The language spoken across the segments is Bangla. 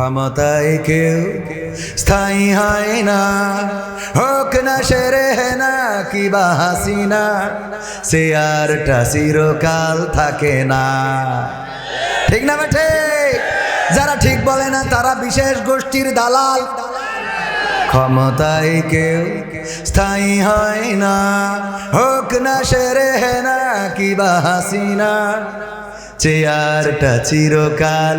ক্ষমতায় কেউ স্থায়ী হয় না। হোক না সেরে না কিবা হাসিনা, সে আরটা চিরকাল থাকে না। ঠিক না বেঠে? যারা ঠিক বলে না, তারা বিশেষ গোষ্ঠীর দালাল। ক্ষমতায় কেউ স্থায়ী হয় না। হোক না সেরে না কিবা হাসিনা চেয়ারটা চিরকাল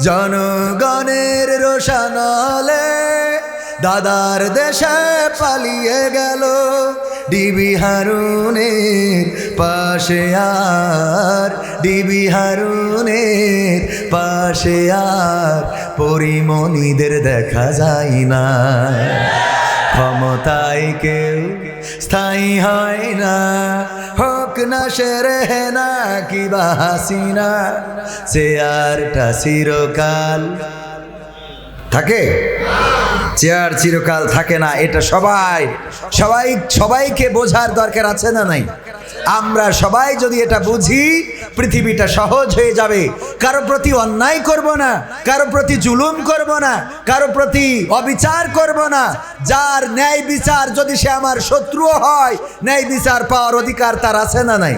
জনগণের রোশানালে দাদার দেশে পালিয়ে গেল ডিবি হারুনের পাশে আর, ডিবি হারুনের পাশে আর, পরিমণিদের দেখা যায় না। ক্ষমতায় কেউ স্থায়ী হয় না। না সেরে না কি বা হাসিনা চেয়ারটা চিরকাল। থাকে? চেয়ার চিরকাল থাকে না, এটা সবাই সবাই, সবাইকে বোঝার দরকার আছে না নাই? আমরা সবাই যদি এটা বুঝি, পৃথিবীটা সহজ হয়ে যাবে। কারও প্রতি অন্যায় করব না, কারও প্রতি জুলুম করব না, কারও প্রতি অবিচার করব না। যার ন্যায় বিচার যদি সে আমার শত্রুও হয়, ন্যায় বিচার পাওয়ার অধিকার তার আছে না নাই?